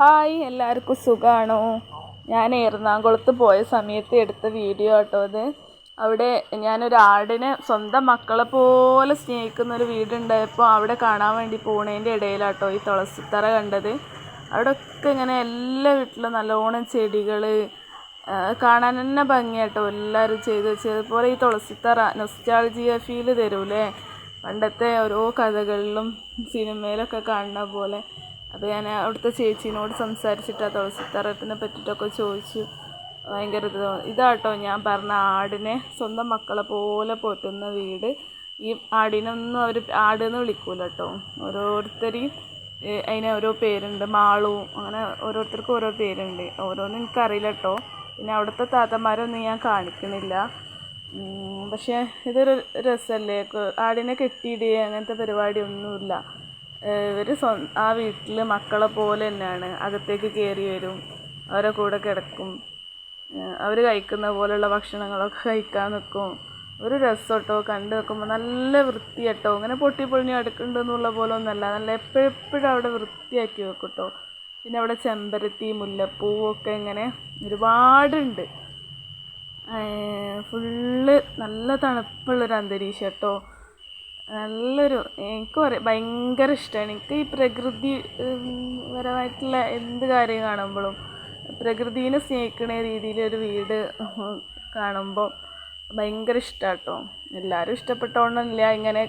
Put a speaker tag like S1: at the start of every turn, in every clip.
S1: Hi എല്ലാവർക്കും സുഖമാണോ ഞാൻ എറണാകുളത്ത് പോയ സമയത്ത് എടുത്ത വീഡിയോ കേട്ടോ അത്. അവിടെ ഞാനൊരു ആടിനെ സ്വന്തം മക്കളെ പോലെ സ്നേഹിക്കുന്ന ഒരു വീടുണ്ടായപ്പോൾ അവിടെ കാണാൻ വേണ്ടി പോണേന്റെ ഇടയിലാട്ടോ ഈ തുളസിത്തറ കണ്ടത്. അവിടെ ഒക്കെ ഇങ്ങനെ എല്ലാ വീട്ടിലും നല്ലോണം ചെടികൾ കാണാൻ തന്നെ ഭംഗിയാട്ടോ എല്ലാവരും ചെയ്ത് വെച്ചതുപോലെ ഈ തുളസിത്തറ നൊസ്റ്റാൾജിയ ഫീൽ തരൂലേ? പണ്ടത്തെ ഓരോ കഥകളിലും സിനിമയിലൊക്കെ കാണുന്ന പോലെ. അപ്പോൾ ഞാൻ അവിടുത്തെ ചേച്ചീനോട് സംസാരിച്ചിട്ട് ആ തുളസിത്തറത്തിനെ പറ്റിയിട്ടൊക്കെ ചോദിച്ചു. ഭയങ്കര ഇത് ഇതാട്ടോ ഞാൻ പറഞ്ഞ ആടിനെ സ്വന്തം മക്കളെ പോലെ പോറ്റുന്ന വീട്. ഈ ആടിനൊന്നും അവർ ആടെന്ന് വിളിക്കൂല കേട്ടോ ഓരോരുത്തരെയും അതിന് ഓരോ പേരുണ്ട്. മാളു അങ്ങനെ ഓരോരുത്തർക്കും ഓരോ പേരുണ്ട്. ഓരോന്നും എനിക്കറിയില്ല കേട്ടോ പിന്നെ അവിടുത്തെ താത്തമാരൊന്നും ഞാൻ കാണിക്കുന്നില്ല പക്ഷേ ഇതൊരു രസമല്ലേ ആടിനെ കെട്ടിയിടുക അങ്ങനത്തെ പരിപാടിയൊന്നുമില്ല. ഇവർ സ്വ ആ വീട്ടിൽ മക്കളെ പോലെ തന്നെയാണ്. അകത്തേക്ക് കയറി വരും. അവരെ കൂടെ കിടക്കും. അവർ കഴിക്കുന്ന പോലെയുള്ള ഭക്ഷണങ്ങളൊക്കെ കഴിക്കാൻ നിൽക്കും ഒരു രസമോട്ടോ കണ്ടു വെക്കുമ്പോൾ നല്ല വൃത്തിയാട്ടോ. ഇങ്ങനെ പൊട്ടി പൊളിഞ്ഞ് അടുക്കുന്നുണ്ടെന്നുള്ള പോലെ ഒന്നല്ല. നല്ല എപ്പോഴും എപ്പോഴും അവിടെ വൃത്തിയാക്കി വെക്കും കേട്ടോ പിന്നെ അവിടെ ചെമ്പരത്തി മുല്ലപ്പൂവൊക്കെ ഇങ്ങനെ ഒരുപാടുണ്ട്. ഫുള്ള് നല്ല തണുപ്പുള്ളൊരു അന്തരീക്ഷം കേട്ടോ നല്ലൊരു എനിക്ക് ഭയങ്കര ഇഷ്ടമാണ് എനിക്ക് ഈ പ്രകൃതി പരമായിട്ടുള്ള എന്ത് കാര്യം കാണുമ്പോഴും പ്രകൃതിനെ സ്നേഹിക്കുന്ന രീതിയിലൊരു വീട് കാണുമ്പോൾ ഭയങ്കര ഇഷ്ടമാണ് കേട്ടോ എല്ലാവരും ഇഷ്ടപ്പെട്ടോണ്ടല്ല ഇങ്ങനെ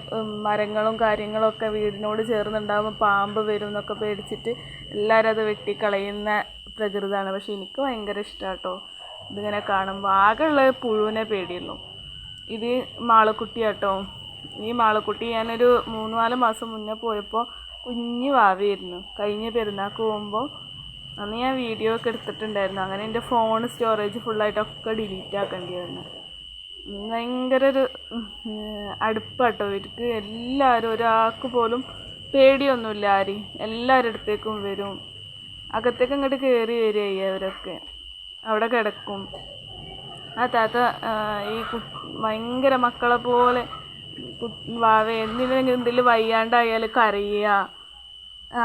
S1: മരങ്ങളും കാര്യങ്ങളൊക്കെ വീടിനോട് ചേർന്നുണ്ടാകുമ്പോൾ പാമ്പ് വരും എന്നൊക്കെ പേടിച്ചിട്ട് എല്ലാവരും അത് വെട്ടിക്കളയുന്ന പ്രകൃതിയാണ് പക്ഷെ എനിക്ക് ഭയങ്കര ഇഷ്ടമാണ് കേട്ടോ ഇതിങ്ങനെ കാണുമ്പോൾ ആകെയുള്ള പുഴുവിനെ പേടിയുള്ളൂ ഇത് മാളക്കുട്ടിയാട്ടോ. ഈ മാളക്കുട്ടി ഞാനൊരു മൂന്ന് നാല് മാസം മുന്നേ പോയപ്പോൾ കുഞ്ഞു വാവയായിരുന്നു. കഴിഞ്ഞ പെരുന്നാൾക്ക് പോകുമ്പോൾ അന്ന് ഞാൻ വീഡിയോ ഒക്കെ എടുത്തിട്ടുണ്ടായിരുന്നു. അങ്ങനെ എന്റെ ഫോൺ സ്റ്റോറേജ് ഫുള്ളായിട്ടൊക്കെ ഡിലീറ്റ് ആക്കേണ്ടി വന്നു. ഭയങ്കര ഒരു അടുപ്പാട്ടോ. ഇവർക്ക് എല്ലാവരും ഒരാൾക്ക് പോലും പേടിയൊന്നുമില്ല ആരെയും. എല്ലാവരുടെ അടുത്തേക്കും വരും. അകത്തേക്ക് അങ്ങോട്ട് കയറി വരിക അവരൊക്കെ. അവിടെ കിടക്കും. ആ താത്ത ഈ ഭയങ്കര മക്കളെ പോലെ എന്തിനെങ്കിലും എന്തെങ്കിലും വയ്യാണ്ടായാൽ കരയുക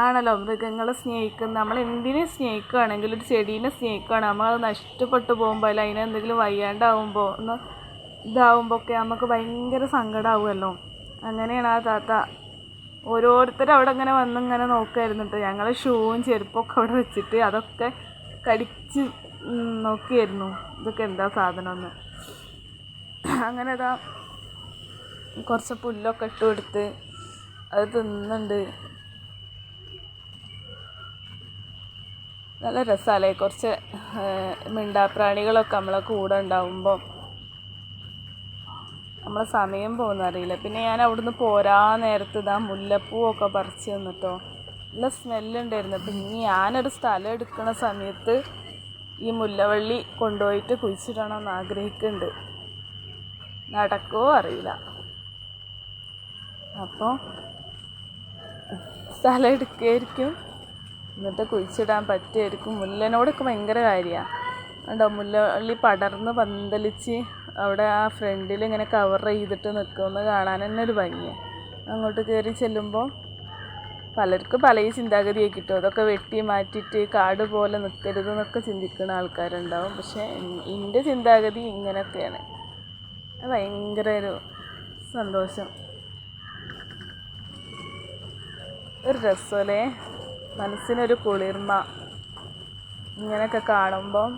S1: ആണല്ലോ മൃഗങ്ങളെ സ്നേഹിക്കുന്ന നമ്മൾ എന്തിനെ സ്നേഹിക്കുകയാണെങ്കിലും ഒരു ചെടീനെ സ്നേഹിക്കുകയാണ്. നമ്മളത് നഷ്ടപ്പെട്ടു പോകുമ്പോൾ അല്ല അതിനെന്തെങ്കിലും വയ്യാണ്ടാവുമ്പോൾ ഒന്ന് ഇതാവുമ്പോൾ ഒക്കെ നമുക്ക് ഭയങ്കര സങ്കടമാവുമല്ലോ അങ്ങനെയാണ് ആ താത്ത. ഓരോരുത്തരും അവിടെ ഇങ്ങനെ വന്ന് ഇങ്ങനെ നോക്കായിരുന്നിട്ട് ഞങ്ങൾ ഷൂവും ചെരുപ്പൊക്കെ അവിടെ വെച്ചിട്ട് അതൊക്കെ കടിച്ച് നോക്കിയായിരുന്നു ഇതൊക്കെ എന്താ സാധനമെന്ന്. അങ്ങനെ ഇതാ കുറച്ച് പുല്ലൊക്കെ ഇട്ട് കൊടുത്ത് അത് തിന്നുന്നുണ്ട്. നല്ല രസമല്ലേ കുറച്ച് മിണ്ടാപ്രാണികളൊക്കെ നമ്മളെ കൂടെ ഉണ്ടാവുമ്പോൾ നമ്മളെ സമയം പോകുന്നറിയില്ല പിന്നെ ഞാൻ അവിടുന്ന് പോരാ നേരത്ത് ഇതാ മുല്ലപ്പൂവൊക്കെ പറിച്ച് തന്നിട്ടോ. നല്ല സ്മെല്ലുണ്ടായിരുന്നു. അപ്പം ഇനി ഞാനൊരു സ്ഥലം എടുക്കുന്ന സമയത്ത് ഈ മുല്ലവള്ളി കൊണ്ടുപോയിട്ട് കുഴിച്ചിടണമെന്ന് ആഗ്രഹിക്കുന്നുണ്ട് നടക്കുമോ അറിയില്ല. അപ്പോൾ സ്ഥലം എടുക്കുമായിരിക്കും എന്നിട്ട് കുഴിച്ചിടാൻ പറ്റുമായിരിക്കും മുല്ലനോടൊക്കെ ഭയങ്കര കാര്യമാണ് കണ്ടോ മുല്ലവള്ളി പടർന്ന് പന്തലിച്ച് അവിടെ ആ ഫ്രണ്ടിൽ ഇങ്ങനെ കവർ ചെയ്തിട്ട് നിൽക്കുമെന്ന് കാണാൻ തന്നെ ഒരു ഭംഗിയാണ് അങ്ങോട്ട് കയറി ചെല്ലുമ്പോൾ പലർക്കും പല ചിന്താഗതി ആക്കിട്ടോ അതൊക്കെ വെട്ടി മാറ്റിയിട്ട് കാട് പോലെ നിൽക്കരുത് എന്നൊക്കെ ചിന്തിക്കുന്ന ആൾക്കാരുണ്ടാവും. പക്ഷേ എന്റെ ചിന്താഗതി ഇങ്ങനെയൊക്കെയാണ് ഭയങ്കര ഒരു സന്തോഷം. ഒരു രസമല്ലേ? മനസ്സിനൊരു കുളിർമ. ഇങ്ങനെയൊക്കെ കാണുമ്പം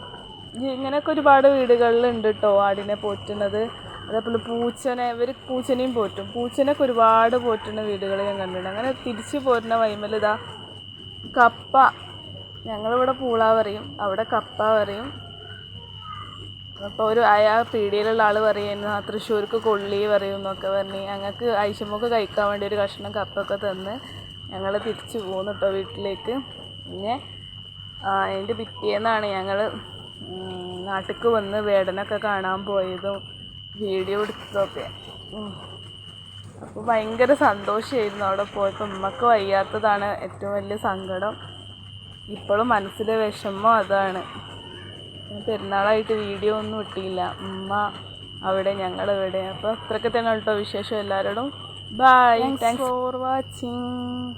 S1: ഇങ്ങനെയൊക്കെ ഒരുപാട് വീടുകളിലുണ്ട് കേട്ടോ ആടിനെ പോറ്റുന്നത്. അതേപോലെ പൂച്ചനെ ഇവർ പൂച്ചനെയും പോറ്റും. പൂച്ചനൊക്കെ ഒരുപാട് പോറ്റുന്ന വീടുകൾ ഞാൻ കണ്ടിട്ടുണ്ട്. അങ്ങനെ തിരിച്ചു പോരുന്ന വൈമൽ ഇതാ കപ്പ. ഞങ്ങളിവിടെ പൂള പറയും അവിടെ കപ്പ പറയും. അപ്പോൾ ഒരു അയാ പീടിയിലുള്ള ആൾ പറയുന്നു തൃശ്ശൂർക്ക് കൊള്ളി പറയും എന്നൊക്കെ പറഞ്ഞ്. ഞങ്ങൾക്ക് ഐശമൊക്കെ കഴിക്കാൻ വേണ്ടി ഒരു കഷ്ണം കപ്പൊക്കെ തന്ന് ഞങ്ങൾ തിരിച്ചു പോകുന്നു കേട്ടോ വീട്ടിലേക്ക്. പിന്നെ അതിന്റെ പിറ്റേന്നാണ് ഞങ്ങൾ നാട്ടിലേക്ക് വന്ന് വേടനൊക്കെ കാണാൻ പോയതും വീഡിയോ എടുത്തതൊക്കെ. അപ്പോൾ ഭയങ്കര സന്തോഷമായിരുന്നു അവിടെ പോയപ്പോൾ ഉമ്മക്ക് വയ്യാത്തതാണ് ഏറ്റവും വലിയ സങ്കടം. ഇപ്പോഴും മനസ്സിലെ വിഷമം അതാണ്. പെരുന്നാളായിട്ട് വീഡിയോ ഒന്നും ഇട്ടില്ല. ഉമ്മ അവിടെ ഞങ്ങളിവിടെ അപ്പോൾ അത്രയൊക്കെ തന്നെ കേട്ടോ വിശേഷം എല്ലാവരോടും Bye. Thanks, Thanks for watching.